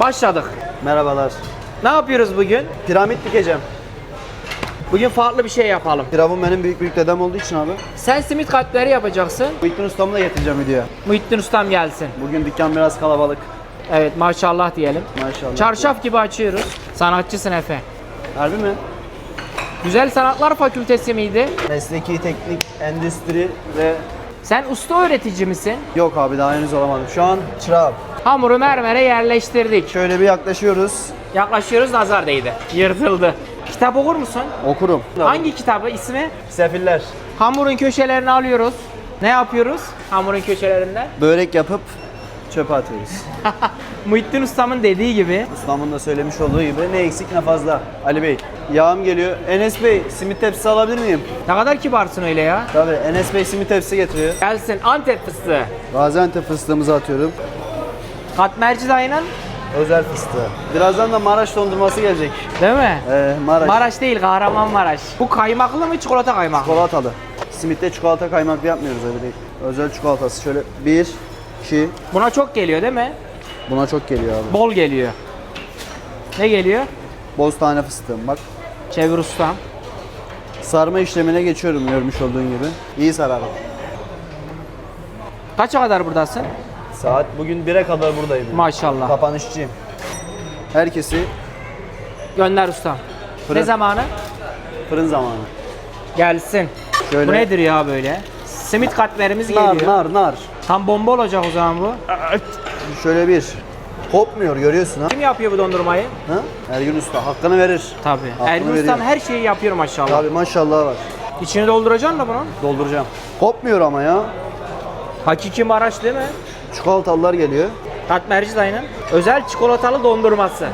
Başladık. Merhabalar. Ne yapıyoruz bugün? Piramit dikeceğim. Bugün farklı bir şey yapalım. Firavun benim büyük büyük dedem olduğu için abi. Sen simit kalpleri yapacaksın. Muhittin ustamı da getireceğim videoya. Muhittin Ustam gelsin. Bugün dükkan biraz kalabalık. Evet maşallah diyelim. Maşallah. Çarşaf gibi açıyoruz. Sanatçısın Efe. Harbi mi? Güzel Sanatlar Fakültesi miydi? Mesleki, teknik, endüstri ve... Sen usta öğretici misin? Yok abi daha henüz olamadım. Şu an çırağım. Hamuru mermere yerleştirdik. Şöyle bir yaklaşıyoruz. Yaklaşıyoruz nazar değdi. Yırtıldı. Kitap okur musun? Okurum. Hangi kitabı? ismi? Sefiller. Hamurun köşelerini alıyoruz. Ne yapıyoruz hamurun köşelerinden? Börek yapıp çöpe atıyoruz. Muhittin Ustam'ın dediği gibi Ustamın da söylemiş olduğu gibi ne eksik ne fazla. Ali Bey. Yağım geliyor. Enes Bey simit tepsisi alabilir miyim? ne kadar kibarsın öyle ya. Tabii Enes Bey simit tepsisi getiriyor. Gelsin Antep fıstığı. Gaziantep fıstığımızı atıyorum. Katmerci dayının Özel fıstığı. Birazdan da Maraş dondurması gelecek. değil mi? Ee, Maraş. Maraş değil Kahramanmaraş. Bu kaymaklı mı çikolata kaymaklı? Çikolatalı. Simitte çikolata kaymaklı yapmıyoruz öyle değil. Özel çikolatası. Şöyle bir, iki. Buna çok geliyor değil mi? Buna çok geliyor abi. Bol geliyor. Ne geliyor? Boz tane fıstığım bak. Çevir ustam. Sarma işlemine geçiyorum görmüş olduğun gibi. İyi sararım. Kaça kadar buradasın? Saat bugün 1'e kadar buradayım. Maşallah. Kapanışçıyım. Herkesi Gönder ustam. Fırın. Ne zamanı? fırın zamanı. Gelsin. Şöyle- Bu nedir ya böyle? Simit katmerimiz Nar, geliyor. nar, nar. Tam bomba olacak o zaman bu. Şöyle bir. Kopmuyor görüyorsun ha. Kim yapıyor bu dondurmayı? ha? Ergün Usta hakkını verir. Tabii. Hakkını Ergün veriyor. ustam her şeyi yapıyor maşallah. Tabii maşallah var. İçini dolduracaksın da bunun. Dolduracağım. Kopmuyor ama ya. Hakiki Maraş değil mi? Çikolatalılar geliyor. Katmerci dayının özel çikolatalı dondurması.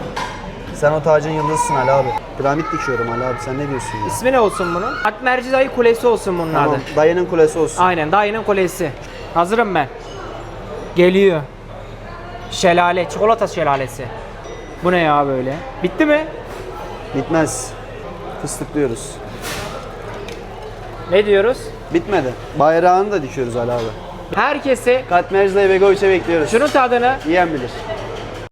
Sen o tacın yıldızısın Ali abi. Piramit dikiyorum Ali abi sen ne diyorsun ya? İsmi ne olsun bunun? Katmerci dayı kulesi olsun bunun Tamam. adı. Dayının kulesi olsun. Aynen dayının kulesi. Hazırım ben. Geliyor. Şelale, çikolata şelalesi. Bu ne ya böyle? Bitti mi? Bitmez. Fıstıklıyoruz. Ne diyoruz? Bitmedi. Bayrağını da dikiyoruz Ali abi. Herkesi Katmerc'le Begoviç'e bekliyoruz. şunun tadını Yiyen bilir.